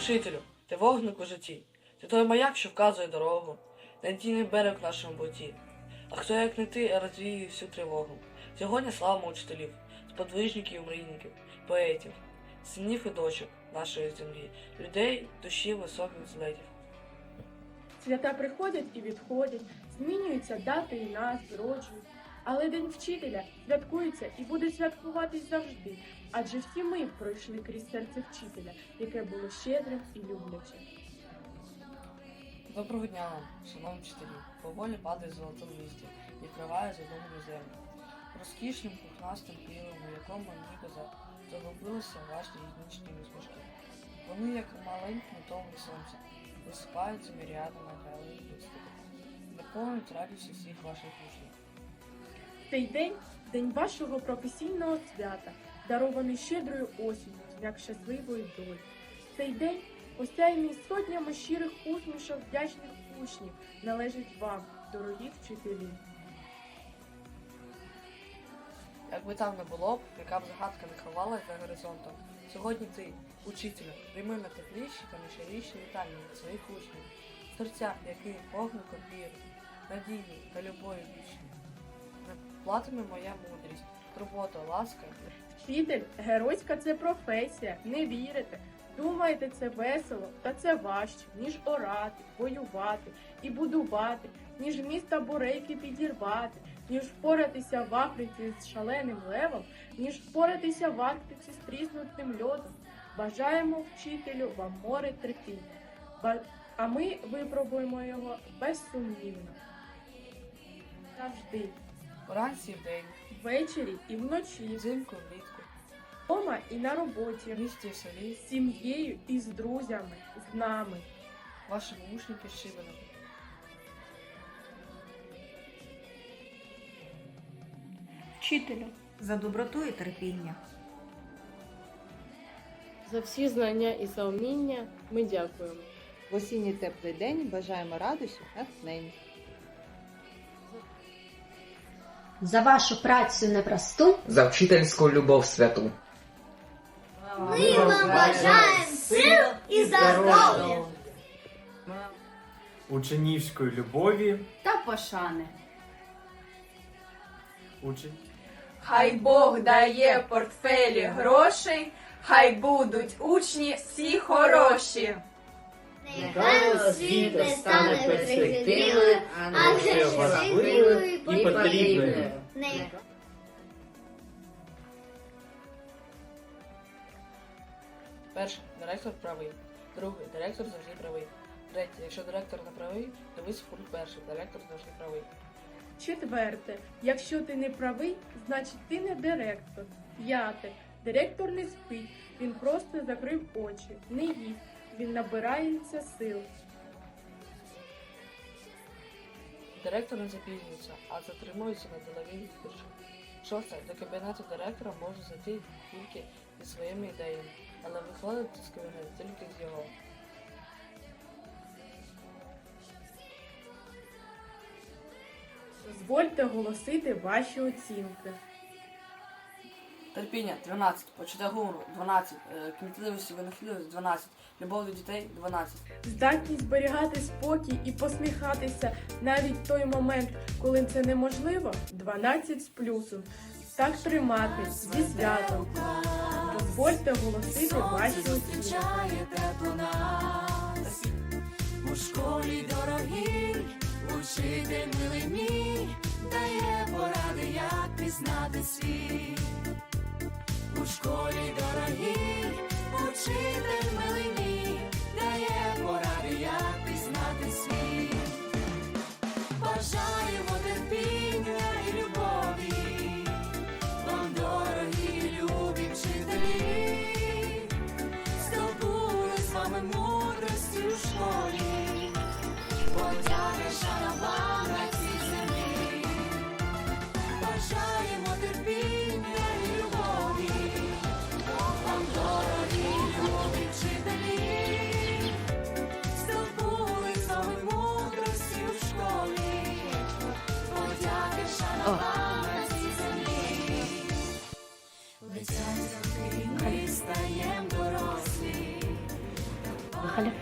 Вчителю, ти вогник у житті, ти той маяк, що вказує дорогу, надійний берег в нашому буті. А хто як не ти розвіє всю тривогу? Сьогодні славимо учителів, сподвижників, мрійників, поетів, синів і дочок нашої землі, людей душі високих злетів. Свята приходять і відходять, змінюються дати і нас, зроджують. Але День вчителя святкується і буде святкуватись завжди, адже всі ми пройшли крізь серце вчителя, яке було щедрим і люблячим. Доброго дня вам, шановні вчителі. Поволі падає золоте листя і вкриває задуману землю. Розкішним пухнастим пілом, у якому ніби за- загубилися ваші етнічні усмішки. Вони, як маленькі метові сонця, висипаються міріадами гралих листів, наповнюють радістю всіх ваших учнів. Цей день день вашого професійного свята, дарований щедрою осінню, як щасливої долі. Цей день, осяяний сотнями щирих усмішок вдячних учнів, належить вам, дорогі вчителі. Якби там не було яка б загадка не ховалась за горизонтом. Сьогодні ти, учителю, прийми на тепліші та найщиріші вітання від своїх учнів, в серцях яких вогником віри, надії та любові вічні. Платиме моя мудрість, турбота, ласка, Вчитель, геройська це професія, не вірите. Думаєте, це весело, та це важче, ніж орати, воювати і будувати, ніж міста бурейки підірвати, ніж впоратися в Африці з шаленим левом, ніж впоратися в Арктиці з тріснутим льодом. Бажаємо вчителю вам море терпіння, а ми випробуємо його безсумнівно. Завжди, вранці і вдень, ввечері і вночі. взимку влітку, Вдома і на роботі, в місті і в селі, з сім'єю і з друзями, з нами. вашими учні підшибаними. Вчителю, за доброту і терпіння. За всі знання і за вміння ми дякуємо. В осінній теплий день бажаємо радості, натхнення. За вашу працю непросту. за вчительську любов святу. Ми вам бажаємо сил і здоров'я. учнівської любові, Та пошани. учень. Хай Бог дає портфелі грошей, хай будуть учні всі хороші. Нехай освіта стане перспективою, адже важливою і потрібною. Перше, директор правий. Другий, директор завжди правий. Третє, якщо директор не правий, дивись пункт перший, директор завжди правий. Четверте, якщо ти не правий, значить ти не директор. П'яте, директор не спить, він просто закрив очі, не їсть, він набирається сил. Директор не запізнюється, а затримується на діловій зустрічі. Шосте, до кабінету директора може зайти тільки зі своїми ідеями, але виходити з кабінету тільки з його. Дозвольте оголосити ваші оцінки. Терпіння 12, почуття гумору 12, е, кмітливості винахідливість 12, любов до дітей 12. Здатність зберігати спокій і посміхатися навіть в той момент, коли це неможливо 12 з плюсом. Так тримати зі святом. Дозвольте оголосити ваші. У школі дорогій, учитель милий мій, дає поради, як пізнати світ. Школі дорогі, учитель подяки шана